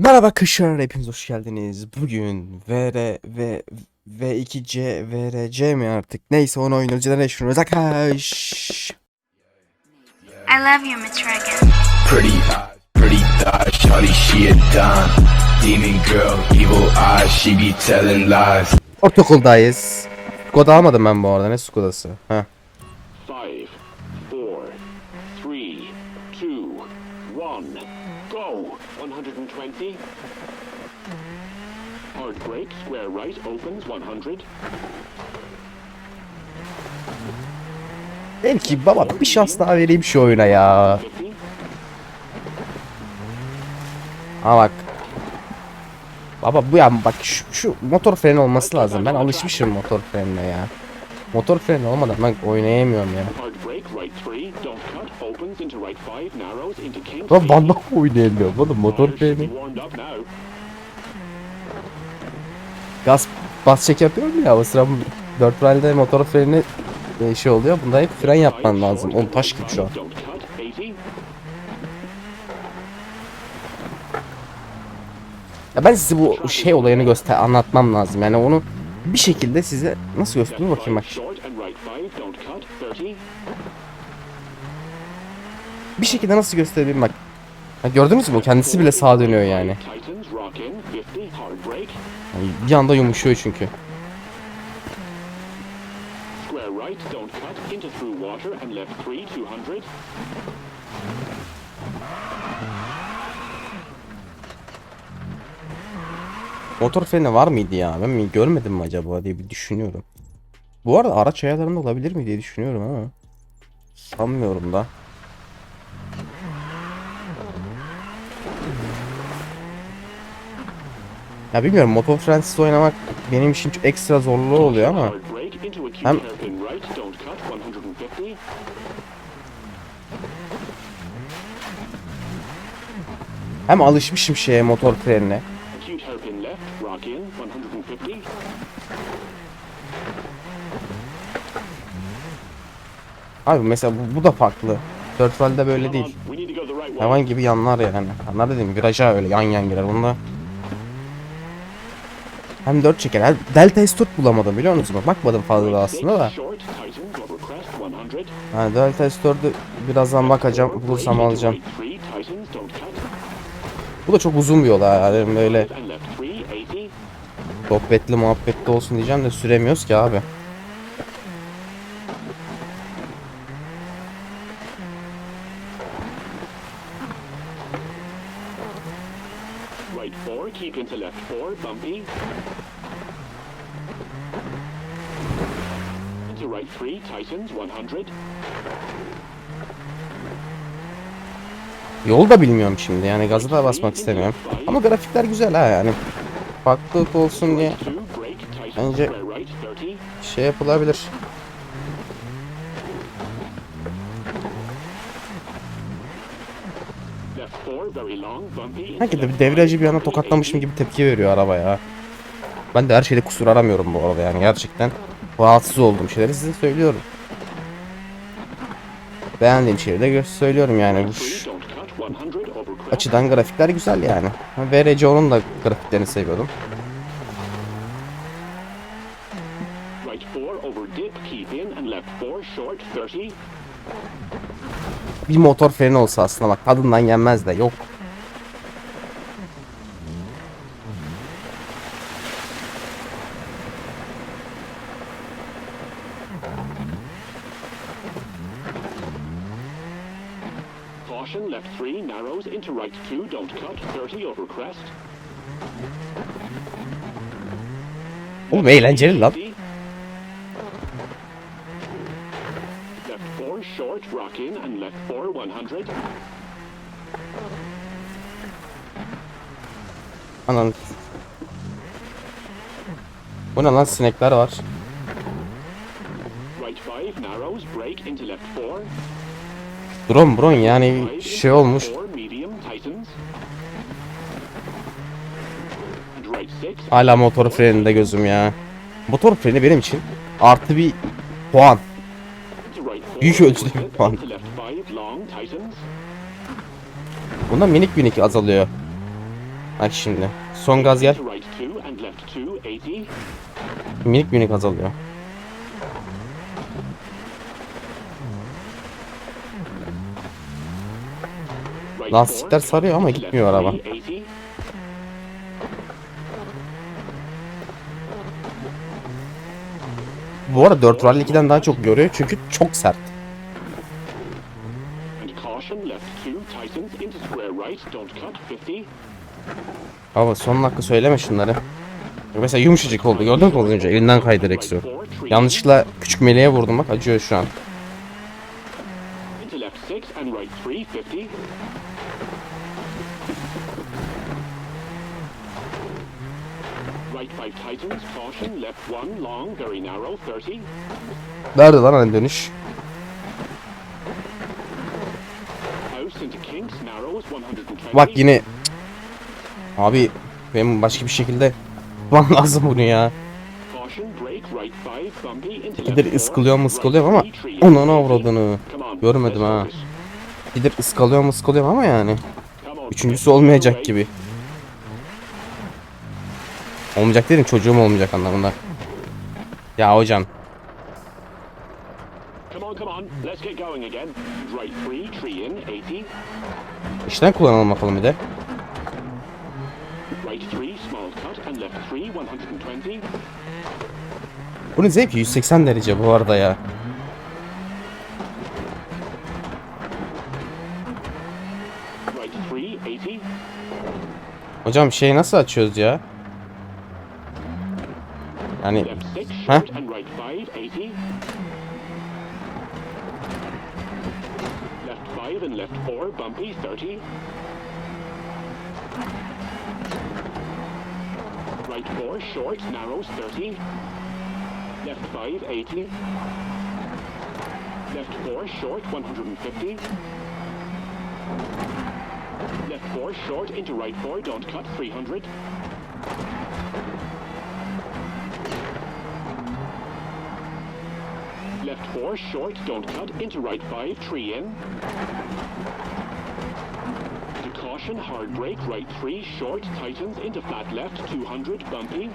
Merhaba kışlar hepiniz hoş geldiniz. Bugün VR ve V2C VRC mi artık neyse onu oynuyoruz. Generation Özakaş. I love you, Miss Reagan. Pretty eyes, pretty thighs, shawty she a dime. Demon girl, evil eyes, she be telling lies. Ortaokuldayız. Skoda almadım ben bu arada ne Skoda'sı? Heh. Three, two, one, go! 120. Hard brake, square right, opens 100. Belki baba bir şans daha vereyim şu oyuna ya. 50. Ha bak. Baba bu ya bak şu, şu motor freni olması lazım. Ben alışmışım motor frenine ya. Motor freni olmadan ben oynayamıyorum ya. Lan vallahi oynayamıyorum oğlum motor Tires should be freni. warmed up now. Gaz bas çek yapıyorum ya o sıra 4 ralde motor freni e, şey oluyor. Bunda hep fren yapman lazım. Oğlum taş gibi şu an. Don't cut, 80. Ya ben size bu şey olayını göster anlatmam lazım. Yani onu bir şekilde size nasıl göstereyim bakayım bak. Short and right five, don't cut, 30. Bir şekilde nasıl göstereyim bak. Ha, gördünüz mü? Kendisi bile sağa dönüyor yani. Titans, rock in, 50, hard brake. Yani bir anda yumuşuyor çünkü. Square right, don't cut, into through water and left 3, 200. Motor freni var mıydı ya? Ben mi görmedim mi acaba diye bir düşünüyorum. Bu arada araç ayarlarında olabilir mi diye düşünüyorum ama. Sanmıyorum da. Ya bilmiyorum motor frensiz oynamak benim için ekstra zorlu oluyor ama. Hem- cute hairpin right, don't cut, 150. Hem alışmışım şeye motor frenine. Acute hairpin left, rock in, 150. Abi mesela bu, bu da farklı. Dört valde böyle değil. Hayvan gibi yanlar yani. Yanlar dedim viraja öyle yan yan girer. Bunda hem 4 çeker. Hem Delta S4 bulamadım biliyor musunuz? Bakmadım fazla da aslında da. Short, Titans, over crest, 100. Ha, Delta S4'ü birazdan bakacağım. Bulursam alacağım. Bu da çok uzun bir yol ha. Yani böyle And left 3, 80. sohbetli muhabbetli olsun diyeceğim de süremiyoruz ki abi. Right 4, keep into left 4, bumpy. Into right 3, Titans, 100. Yol da bilmiyorum şimdi yani gazı da basmak istemiyorum. Ama grafikler güzel ha yani. Farklılık olsun diye 2, brake, Titans, Bence- square right, 30. şey yapılabilir. Left 4, very long, bumpy. into Sanki de bir five, bir 30, tokatlamışım 80. gibi tepki veriyor araba ya. Ben de her şeyde kusur aramıyorum bu arada yani gerçekten. Rahatsız olduğum şeyleri size söylüyorum. Beğendiğim şeyleri de söylüyorum yani. Bu Three, ş- don't cut, 100, over crest. açıdan grafikler güzel yani. VRC onun da grafiklerini seviyordum. Right 4, over dip, keep in, and left 4, short, 30. Bir motor freni olsa aslında bak tadından yenmez de yok. Caution, left 3, narrows, into right 2, don't cut, 30, over crest. Oğlum eğlenceli lan. 50. Left 4, short, rock in, and left 4, 100. Anan. Bu ne lan sinekler var. Right 5, narrows, brake, into left 4. Drone bron yani şey olmuş. 4, medium, tightens. And right 6. Hala motor freninde gözüm ya. Motor freni benim için artı bir puan. To right 4, Büyük ölçüde bir puan. into left 5, long, tightens. Bunda minik minik azalıyor. Bak şimdi. Son gaz gel. Into right 2 and left 2, 80. Minik minik azalıyor. Lastikler 4, sarıyor ama gitmiyor araba. 3, 80. Bu arada 4 Rally 2'den daha çok görüyor çünkü çok sert. Caution, left 2, tightens into square right, don't cut, 50. Ama son dakika söyleme şunları. Mesela yumuşacık oldu gördün mü az önce elinden kaydı direksiyon. Yanlışlıkla küçük meleğe vurdum bak acıyor şu an. Into left 6 and right 3, 50. Right 5 tightens, caution, left 1, long, very narrow, 30. Nerede lan hani dönüş? House into kinks, narrows, 120. Bak yine. Abi benim başka bir şekilde yapmam lazım bunu ya. Caution, brake, right 5, bumpy, into Gider left ıskalıyor mu four, ıskalıyor ama three, onun 50. avradını görmedim ha. Gider ıskalıyor mu ıskalıyor ama yani. Üçüncüsü olmayacak gibi. Olmayacak dedim çocuğum olmayacak anlamında. Ya hocam Come on, come on, let's get going again. Right 3, tree in, 80. işten kullanalım bakalım bir de. Right 3, small cut, and left 3, 120. Bunun zevki 180 derece bu arada ya. Right 3, 80. Hocam şeyi nasıl açıyoruz ya? Yani Left 5, 80. Left 5 and left 4, bumpy, 30. Right 4, short, narrows, 30. Left 5, 80. Left 4, short, 150. Left 4, short, into right 4, don't cut, 300. Left 4, short, don't cut, into right 5, tree in. To caution, hard brake, right 3, short, tightens, into flat left, 200, bumpy.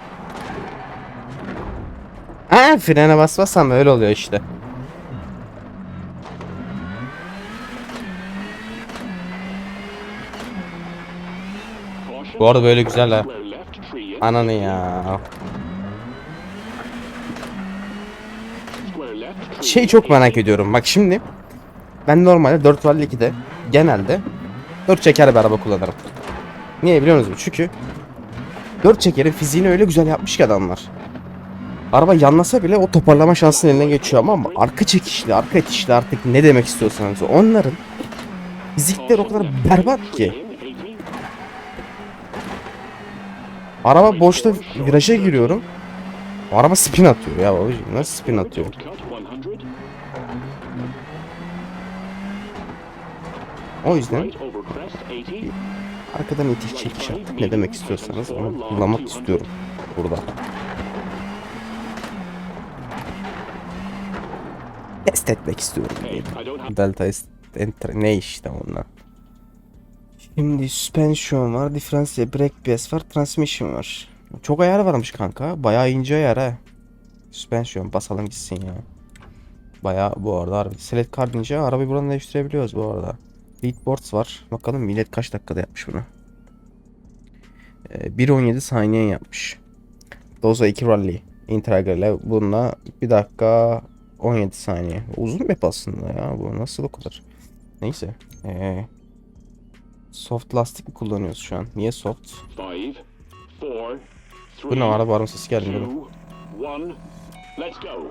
ha, frene basmazsam öyle oluyor işte. Bu arada böyle güzel ha. Ananı ya. Square left, tree Şey çok merak 80. ediyorum. Bak şimdi ben normalde 4 Rally 2'de genelde 4 çeker bir araba kullanırım. Niye biliyor musunuz? Çünkü 4 çekerin fiziğini öyle güzel yapmış ki adamlar. Araba yanlasa bile o toparlama şansının eline geçiyor ama arka çekişli, arka itişli artık ne demek istiyorsanız onların fizikleri o kadar berbat ki. tree in, 80. Araba boşta viraja giriyorum. Araba spin atıyor ya babacığım. Nasıl spin atıyor? O yüzden Right over crest, 80. arkadan itiş çekiş artık ne demek istiyorsanız onu kullanmak istiyorum burada. Test etmek istiyorum diyelim. Delta enter ne işte onlar. Şimdi suspension var, differential, brake PS var, transmission var. Çok ayar varmış kanka. Bayağı ince ayar ha. Suspension basalım gitsin ya. Bayağı bu arada harbi. Select card ince. Arabayı buradan değiştirebiliyoruz bu arada. Lead boards var. Bakalım millet kaç dakikada yapmış bunu. Ee, 1.17 saniye yapmış. Doza 2 rally. Integral'e bununla 1 dakika 17 saniye. Uzun map aslında ya bu nasıl o kadar. Neyse. Ee, soft lastik mi kullanıyoruz şu an? Niye soft? 5, 4, 3, Bu ne araba araba sesi geldi. 2, dedim. 1. Let's go.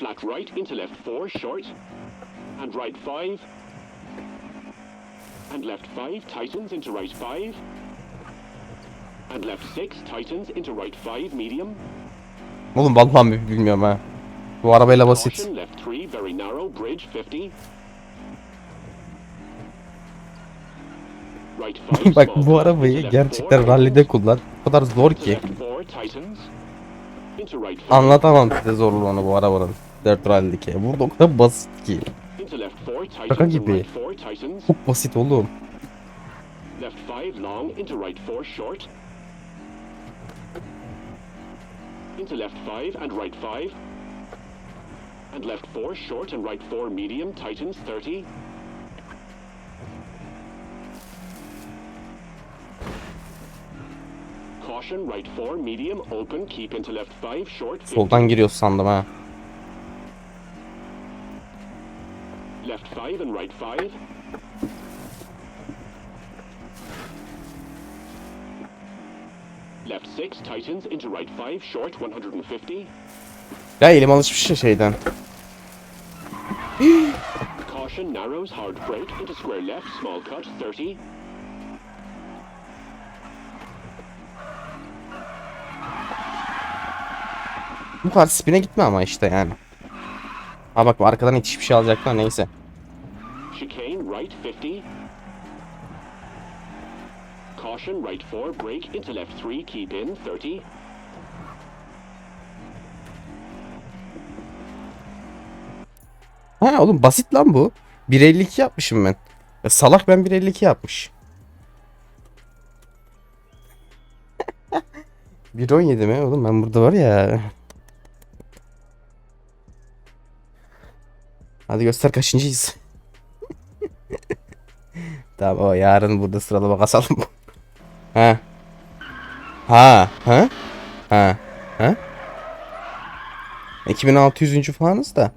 Flat right into left 4, short. And right 5. And left 5, tightens into right 5. And left 6, tightens into right 5, medium. Oğlum vallahi bilmiyorum ha. Bu arabayla basit. Left 3, very narrow, bridge 50. Right 5, Bak bu arabayı gerçekten rallide kullan. O kadar zor ki. left 4, tightens. Into right 5, Anlatamam size zorluğunu bu arabanın. 4 rallideki. Burada o kadar basit ki. into left 4 tightens Şaka gibi. right 4 tightens. Çok basit oğlum. Left 5 long into right 4 short. Into left 5 and right 5. And left 4 short and right 4 medium tightens 30. Caution right 4 medium open keep into left 5 short 50. Soldan giriyor sandım ha. Left 5 and right 5. Left 6 tightens into right 5 short 150. Ya elim alışmış ya şeyden. Caution narrows hard brake into square left small cut 30. Bu kadar spine gitme ama işte yani. Ha bak arkadan yetişip bir şey alacaklar neyse. Right 50. Caution right 4 brake into left 3 keep in 30. Ha oğlum basit lan bu. 1.52 yapmışım ben. Ya salak ben 1.52 yapmış. 1.17 mi oğlum ben burada var ya. Hadi göster kaçıncıyız. Tamam o yarın burada sıralama kasalım. ha. Ha. Ha. Ha. Ha. 2600. falanız da.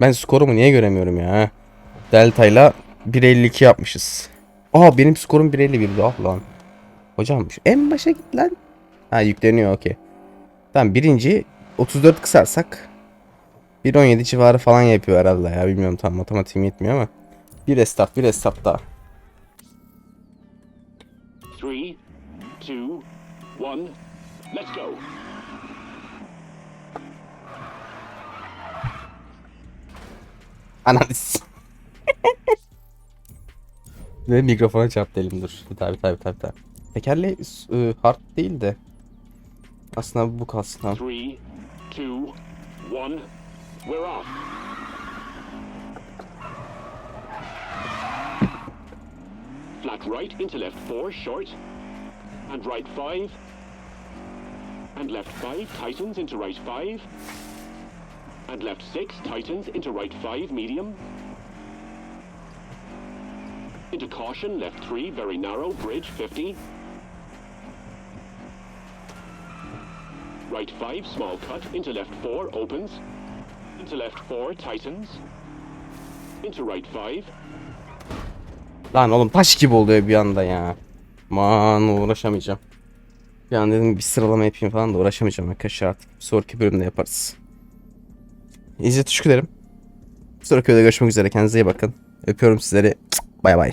Ben skorumu niye göremiyorum ya? Delta ile 1.52 yapmışız. Aa benim skorum 1.51'di ah lan. Hocam en başa git lan. Ha yükleniyor okey. Tamam birinci 34 kısarsak 1.17 civarı falan yapıyor herhalde ya. Bilmiyorum tam matematiğim yetmiyor ama. Bir restart bir restart daha. 3, 2, 1. Let's go. Analiz. Ve mikrofona çarptı elim dur. Tabi tabi tabi tabi. Tekerleği e, hard değil de. Aslında bu kalsın ha. 3, 2, 1. We're off. Flat right into left 4 short. And right 5. And left 5 tightens into right 5. And left 6 tightens into right 5 medium. Into caution, left 3 very narrow, bridge 50. Right 5 small cut, into left 4 opens. Into left 4 tightens. Into right 5. Lan oğlum taş gibi oluyor bir anda ya. Man uğraşamayacağım. Bir an dedim bir sıralama yapayım falan da uğraşamayacağım arkadaşlar artık. Sonraki bölümde yaparız. İzlediğiniz teşekkür ederim. Bir sonraki videoda görüşmek üzere. Kendinize iyi bakın. Öpüyorum sizleri. Bay bay.